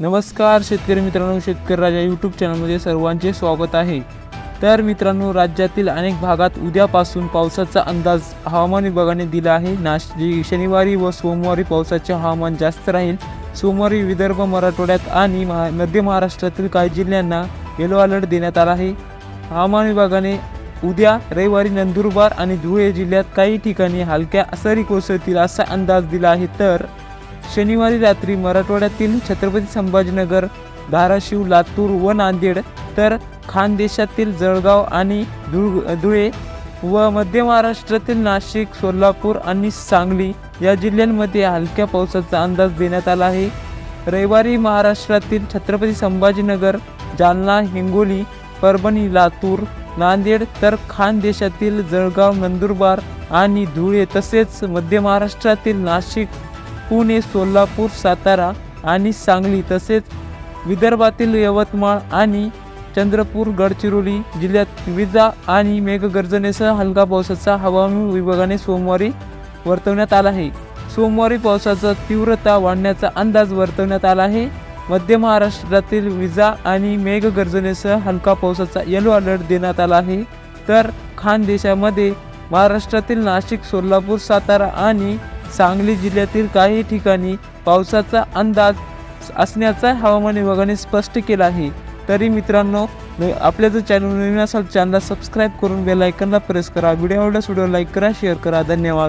नमस्कार शेतकरी मित्रांनो शेतकरी राजा यूट्यूब चॅनलमध्ये सर्वांचे स्वागत आहे. तर मित्रांनो राज्यातील अनेक भागात उद्यापासून पावसाचा अंदाज हवामान विभागाने दिला आहे. नाशिक शनिवारी व सोमवारी पावसाचे हवामान जास्त राहील. सोमवारी विदर्भ मराठवाड्यात आणि महा मध्य महाराष्ट्रातील काही जिल्ह्यांना येलो अलर्ट देण्यात आला आहे. हवामान विभागाने उद्या रविवारी नंदुरबार आणि धुळे जिल्ह्यात काही ठिकाणी हलक्या सरी कोसळतील असा अंदाज दिला आहे. तर शनिवारी रात्री मराठवाड्यातील छत्रपती संभाजीनगर धाराशिव लातूर व नांदेड तर खानदेशातील जळगाव आणि धुळ धुळे व मध्य महाराष्ट्रातील नाशिक सोलापूर आणि सांगली या जिल्ह्यांमध्ये हलक्या पावसाचा अंदाज देण्यात आला आहे. रविवारी महाराष्ट्रातील छत्रपती संभाजीनगर जालना हिंगोली परभणी लातूर नांदेड तर खानदेशातील जळगाव नंदुरबार आणि धुळे तसेच मध्य महाराष्ट्रातील नाशिक पुणे सोलापूर सातारा आणि सांगली तसेच विदर्भातील यवतमाळ आणि चंद्रपूर गडचिरोली जिल्ह्यात विजा आणि मेघगर्जनेसह हलका पावसाचा हवामान विभागाने सोमवारी वर्तवण्यात आला आहे. सोमवारी पावसाचा तीव्रता वाढण्याचा अंदाज वर्तवण्यात आला आहे. मध्य महाराष्ट्रातील विजा आणि मेघगर्जनेसह हलका पावसाचा येलो अलर्ट देण्यात आला आहे. तर खानदेशामध्ये महाराष्ट्रातील नाशिक सोलापूर सातारा आणि सांगली जिल्ह्यातील काही ठिकाणी पावसाचा अंदाज असण्याचा हवामान विभागाने स्पष्ट केला आहे. तरी मित्रांनो आपल्या जर चॅनल नवीन असाल चॅनलला सबस्क्राईब करून बेल आयकनला प्रेस करा. व्हिडिओ आवडल्यास व्हिडिओ लाईक करा शेअर करा. धन्यवाद.